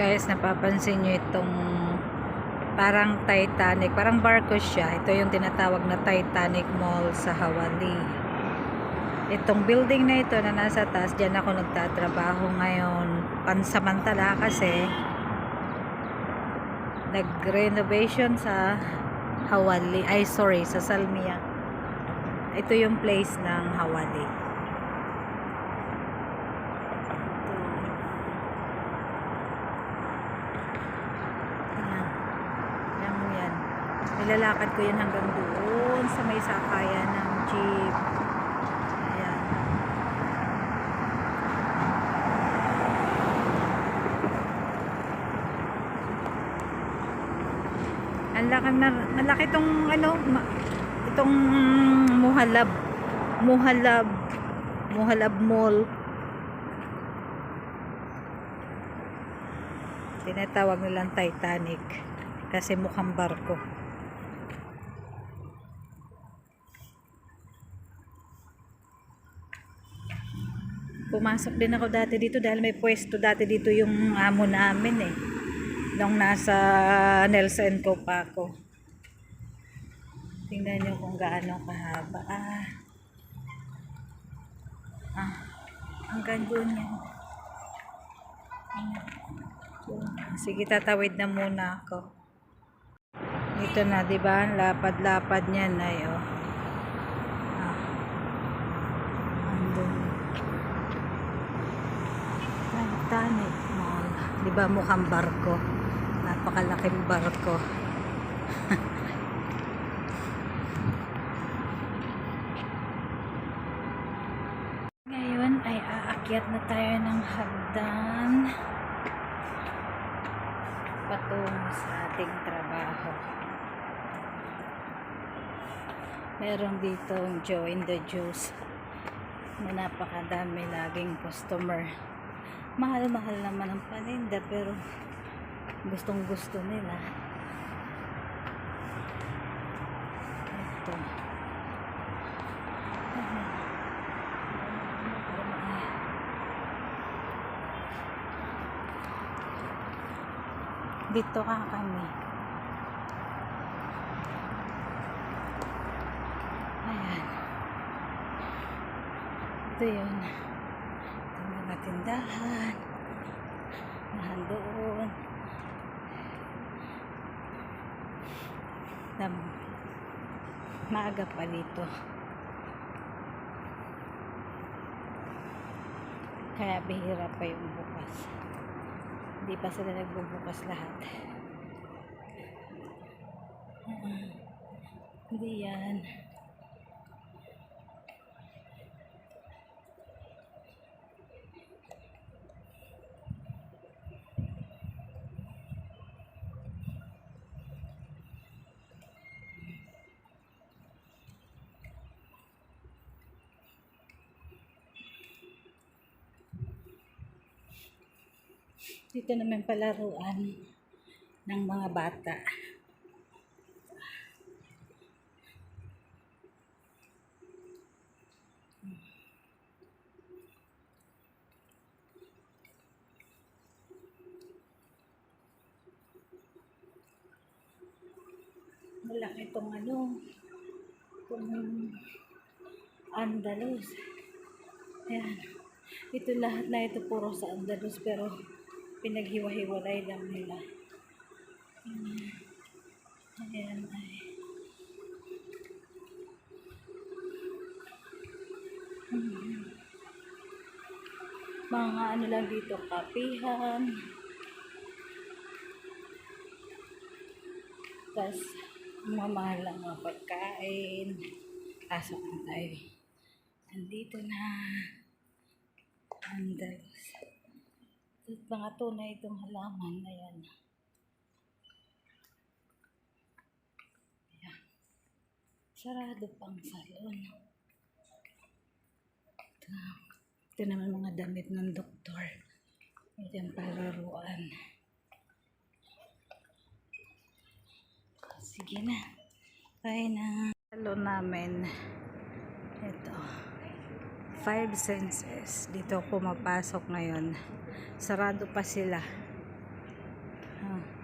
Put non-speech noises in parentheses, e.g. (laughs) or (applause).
Guys, napapansin nyo itong parang Titanic. Parang barko siya. Ito yung tinatawag na Titanic Mall sa Hawali. Itong building na ito na nasa taas, dyan ako nagtatrabaho ngayon. Pansamantala kasi nag-renovation sa Hawali. Ay, sorry, sa Salmia. Ito yung place ng Hawali. Ayan. Ayan mo yan. Nilalakad ko yan hanggang doon sa may sakayan ng jeep. Ayan. Ang laki na, malaki tong ano, itong Muhalab. Muhalab. Muhalab Mall. Tinatawag nilang Titanic kasi mukhang barko. Pumasok din ako dati dito dahil may pwesto dati dito yung amo namin eh. Nung nasa Nelson Co pa ako. Tingnan nyo kung gaano kahaba. Ah, ah hanggang doon yan. Sige, tatawid na muna ako. Ito na, di ba? Lapad-lapad niyan ay oh. Ah. Andun. Titanic Mall. Di ba mukhang barko? Napakalaking barko. (laughs) Ngayon ay aakyat na tayo ng hagdan patungo sa ating trabaho. Meron dito ang Joe in the Juice na napakadami laging customer. Mahal-mahal naman ang paninda pero gustong gusto nila. Ito. Dito ka kami. Ayan. Ito yun. Tindahan. Nahandoon. Nam maaga pa dito. Kaya bihira pa yung bukas. Hindi pa sila nagbubukas lahat. Ah, Hindi yan. Dito naman palaruan ng mga bata. Malaki itong ano, itong Andalus. Ayan. Ito lahat na ito puro sa Andalus pero pinaghiwa-hiwalay lang nila. Ayan. Ay. Hmm. Mga ano lang dito, kapihan. Tapos, mamahal lang mga pagkain. Kaso ang tayo. Andito na. Andalus. Mga tunay itong halaman na yan. Ayan. Sarado pang salon. Ito, ito naman mga damit ng doktor. Ayan palaruan. Sige na. Tayo na. Salon namin. Ito five senses. Dito pumapasok ngayon. Sarado pa sila. Huh.